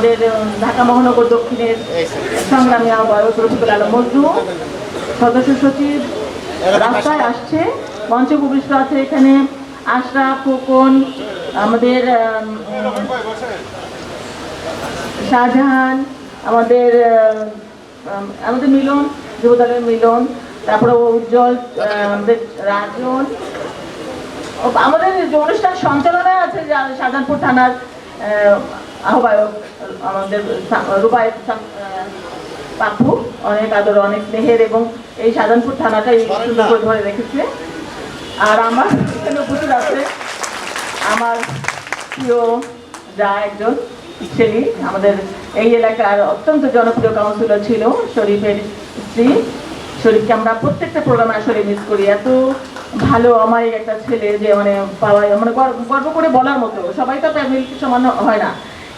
আমাদের ঢাকা মহানগর দক্ষিণের সংগ্রামী আহ্বায়ক রফিকুল আলম মজনু সদস্য সচিব রাস্তায় আসছে। মঞ্চে উপবিষ্ট আছে এখানে আশরাফ ফুকন আমাদের শাহজাহান আমাদের আমাদের মিলন যুবদলের মিলন তারপরে উজ্জ্বল আমাদের রাজন। ও আমাদের যে অনুষ্ঠান সঞ্চালনায় আছে শাহজাহানপুর থানার আহ্বায়ক আমাদের রুবায়েত পাপ্পু অনেক আদর অনেক স্নেহের এবং এই শাহজাহানপুর থানাটা এই সুন্দর করে ধরে রেখেছে। আর আমার এখানে উপস্থিত আছে আমার প্রিয় যা একজন ছেলে আমাদের এই এলাকার অত্যন্ত জনপ্রিয় কাউন্সিলর ছিল শরীফের স্ত্রী। শরীফকে আমরা প্রত্যেকটা প্রোগ্রামে আসলে মিস করি। এত ভালো অমায়িক একটা ছেলে যে মানে পাওয়া মানে গর্ব করে বলার মতো। সবাই তো ফ্যামিলি সমান হয় না।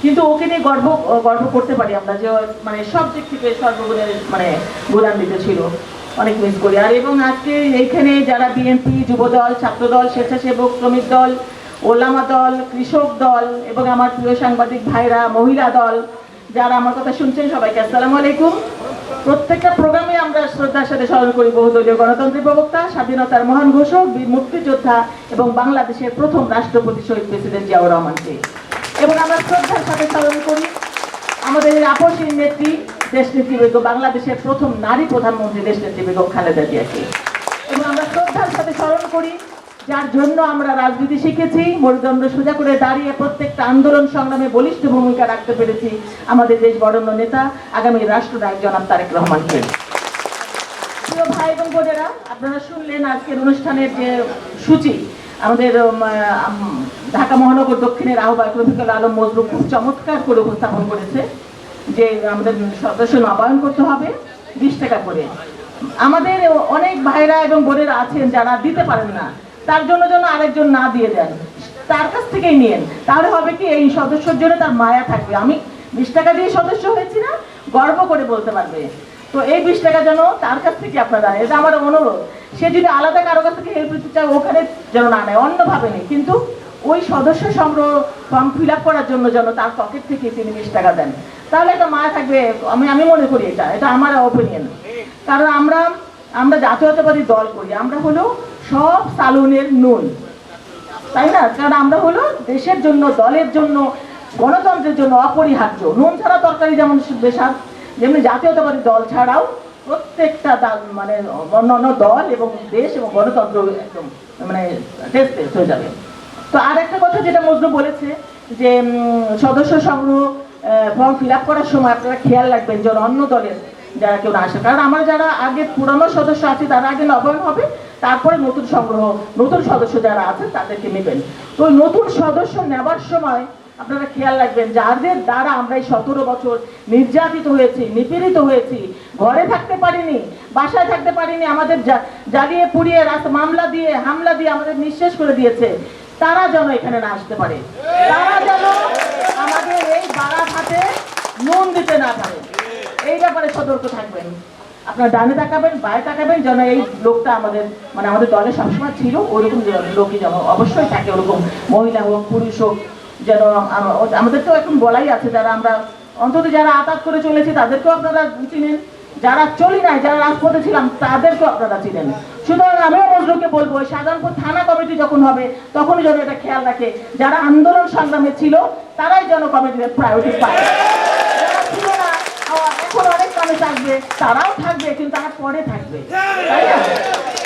কিন্তু ওকে নিয়ে গর্ব গর্ব করতে পারি আমরা যে মানে সব দিক থেকে সর্বগুণের মানে গুণান্বিত ছিল। অনেক মিস করি। আর এবং আজকে এইখানে যারা বিএনপি যুবদল, ছাত্রদল, স্বেচ্ছাসেবক, শ্রমিক দল, ওলামা দল, কৃষক দল এবং আমার প্রিয় সাংবাদিক ভাইরা, মহিলা দল, যারা আমার কথা শুনছেন সবাইকে আসসালামু আলাইকুম। প্রত্যেকটা প্রোগ্রামে আমরা শ্রদ্ধার সাথে স্মরণ করি বহুদলীয় গণতন্ত্রের প্রবক্তা, স্বাধীনতার মহান ঘোষক মুক্তিযোদ্ধা এবং বাংলাদেশের প্রথম রাষ্ট্রপতি শহীদ প্রেসিডেন্ট জিয়াউর রহমানকে। এবং আমরা শ্রদ্ধার সাথে স্মরণ করি, আমাদের এই আপসীর নেত্রী, দেশনেত্রী বেগম বাংলাদেশের প্রথম নারী প্রধানমন্ত্রী দেশনেত্রী বেগম খালেদা জিয়াকে। এবং আমরা শ্রদ্ধার সাথে স্মরণ করি, যার জন্য আমরা রাজনীতি শিখেছি, মরুদণ্ড সোজা করে দাঁড়িয়ে প্রত্যেকটা আন্দোলন সংগ্রামে বলিষ্ঠ ভূমিকা রাখতে পেরেছি আমাদের দেশ বরণ্য নেতা, আগামী রাষ্ট্রনায়ক জনাব তারেক রহমানকে প্রিয় ভাই এবং বোনেরা, আপনারা শুনলেন আজকের অনুষ্ঠানের যে সূচি আমাদের ঢাকা মহানগর দক্ষিণের আহ্বায়ক রফিকুল আলম মজরু খুব চমৎকার করে উপস্থাপন করেছে যে আমাদের সদস্য নবায়ন করতে হবে, বিশ টাকা করে। আমাদের অনেক ভাইরা এবং বোনেরা আছেন যারা দিতে পারেন না, তার জন্য যেন আরেকজন না দিয়ে দেন, তার কাছ থেকেই নিয়েন। তাহলে হবে কি, এই সদস্যর জন্য তার মায়া থাকবে। আমি বিশ টাকা দিয়ে সদস্য হয়েছি না, গর্ব করে বলতে পারবে। তো এই বিশ টাকা যেন তার কাছ থেকে আপনারা, এটা আমার অনুরোধ। সে যদি আলাদা কারও কাছ থেকে হেল্প নিতে চায়, ওখানে যেন না নেয়, অন্যভাবে নেই কিন্তু ওই সদস্য সংগ্রহ ফর্ম ফিল আপ করার জন্য যেন তার পকেট থেকে তিনি বিশ টাকা দেন। তাহলে একটা মায়া থাকবে, আমি আমি মনে করি এটা এটা আমার ওপিনিয়ন কারণ আমরা আমরা জাতীয়তাবাদী দল করি, আমরা হলো সব সালুনের নুন। তাই না? কারণ আমরা হলো দেশের জন্য, দলের জন্য, গণতন্ত্রের জন্য অপরিহার্য। নুন ছাড়া তরকারি যেমন বেসার যেমনি জাতীয়তাবাদী দল ছাড়াও প্রত্যেকটা দল- মানে অন্যান্য দল এবং দেশ এবং গণতন্ত্র একদম মানে টেস্ট টেস্ট হয়ে যাবে। তো আর একটা কথা যেটা মজনু বলেছে, যে সদস্য সংগ্রহ ফর্ম ফিল করার সময় আপনারা খেয়াল রাখবেন যেন অন্য দলের যারা কেউ না আসে। কারণ আমার যারা আগে পুরানো সদস্য আছে, তারা আগে নবায়ন হবে, তারপরে নতুন সংগ্রহ, নতুন সদস্য যারা আছে, তাদেরকে নেবেন। তো নতুন সদস্য নেবার সময় আপনারা খেয়াল রাখবেন, যাদের দ্বারা আমরা এই সতেরো বছর নির্যাতিত হয়েছি, নিপীড়িত হয়েছি, ঘরে থাকতে পারিনি, বাসায় থাকতে পারিনি, আমাদের জ্বালিয়ে পুড়িয়ে রাত মামলা দিয়ে, হামলা দিয়ে আমাদের নিঃশেষ করে দিয়েছে, তারা যেন এখানে না আসতে পারে। তারা যেন আমাদের এই বারাঘাটে নুন দিতে না পারে। এই ব্যাপারে সতর্ক থাকবেন। আপনার ডানে তাকাবেন, বায়ে তাকাবেন, যেন এই লোকটা আমাদের মানে আমাদের দলে সবসময় ছিল, ওরকম লোকই যেন, অবশ্যই থাকে ওরকম মহিলা হোক, পুরুষ হোক যেন আম- আমাদের তো এখন বলাই আছে যারা আমরা, অন্তত যারা আতাত করে চলেছি তাদেরকেও আপনারা চিনেন। যারা চলি নাই, যারা রাজপথে ছিলাম, তাদেরকেও আপনারা চিনেন। সুতরাং আমিও মজরুকে বলব শাহজাহানপুর থানা কমিটি যখন হবে, তখনই যেন এটা খেয়াল রাখে। যারা আন্দোলন সংগ্রামে ছিল, তারাই যেন কমিটির প্রায়োরিটি পায়। এখন অনেক তারাও থাকবে, কিন্তু তারা পরে থাকবে। তাই না?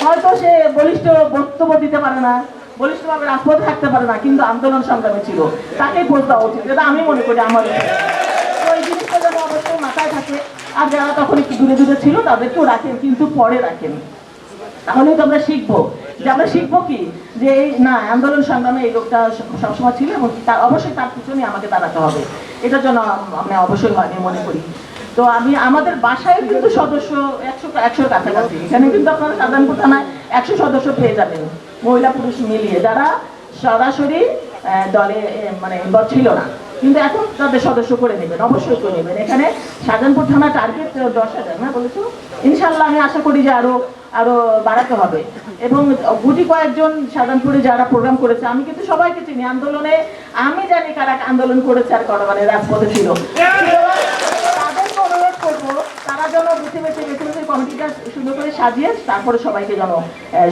হয়তো সে বলিষ্ঠ বক্তব্য দিতে পারে না। বলিষ্ঠভাবে রাজপথে থাকতে পারে না, কিন্তু আন্দোলন সংগ্রামে ছিল। তাকেই দেওয়া উচিত, এটা আমি মনে করি, আমার মাথায় থাকে, আর যারা তখন একটু দূরে দূরে ছিল, তাদেরকেও রাখেন, কিন্তু পরে রাখেন। তাহলেই তো আমরা শিখব। যে আমরা শিখব কি? যে এই না, আন্দোলন সংগ্রামে এই লোকটা সবসময় ছিল, এবং তার অবশ্যই তার পিছনে আমাকে দাঁড়াতে হবে। এটার জন্য আম- আমি অবশ্যই আমি মনে করি। তো আমি আমাদের বাসায় কিন্তু সদস্য একশো একশোর কাছাকাছি। এখানে কিন্তু আপনারা সাধারণপুর থানায় একশো সদস্য পেয়ে যাবেন। মহিলা পুরুষ মিলিয়ে। যারা সরাসরি দলে মানে ছিল না। কিন্তু এখন তাদের সদস্য করে নেবেন, অবশ্যই করে নেবেন। এখানে শাহজাহানপুর থানা টার্গেট দশ হাজার, না বলেছ? ইনশাল্লাহ আমি আশা করি যে আরও আরও বাড়াতে হবে। এবং গুটি কয়েকজন শাহজাহানপুরে যারা প্রোগ্রাম করেছে, আমি কিন্তু সবাইকে চিনি। আন্দোলনে, আমি জানি কারা আন্দোলন করেছে আর করা মানে রাজপথে ছিল। তারা বেছে বেছে বেছে বেছে কমিটিটা সুন্দর করে সাজিয়ে তারপরে সবাইকে যেন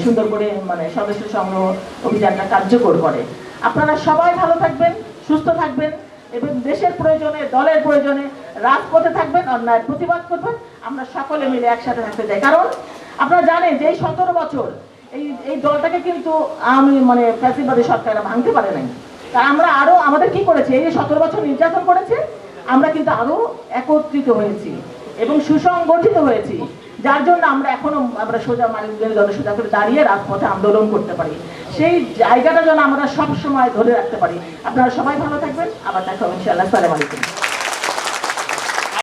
সুন্দর করে মানে সদস্য সংগ্রহ অভিযানটা কার্যকর করে। আপনারা সবাই ভালো থাকবেন, সুস্থ থাকবেন এবং দেশের প্রয়োজনে, দলের প্রয়োজনে রাজপথে থাকবেন, অন্যায় প্রতিবাদ করবেন, আমরা সকলে মিলে একসাথে থাকতে চাই। কারণ আপনারা জানেন যে এই সতেরো বছর এই এই দলটাকে কিন্তু আমি মানে ফ্যাসিবাদী সরকার ভাঙতে পারে নাই। তা আমরা আরও, আমাদের কি করেছে? এই যে সতেরো বছর নির্যাতন করেছে, আমরা কিন্তু আরও একত্রিত হয়েছি। এবং সুসংগঠিত হয়েছি। যার জন্য আমরা এখনও আমরা সোজা মালিকদের দলে সোজা করে দাঁড়িয়ে রাজপথে আন্দোলন করতে পারি। সেই জায়গাটা যেন আমরা সব সময় ধরে রাখতে পারি। আপনারা সবাই ভালো থাকবেন। আবার দেখা হবে ইনশাআল্লাহ। সালাম আলাইকুম।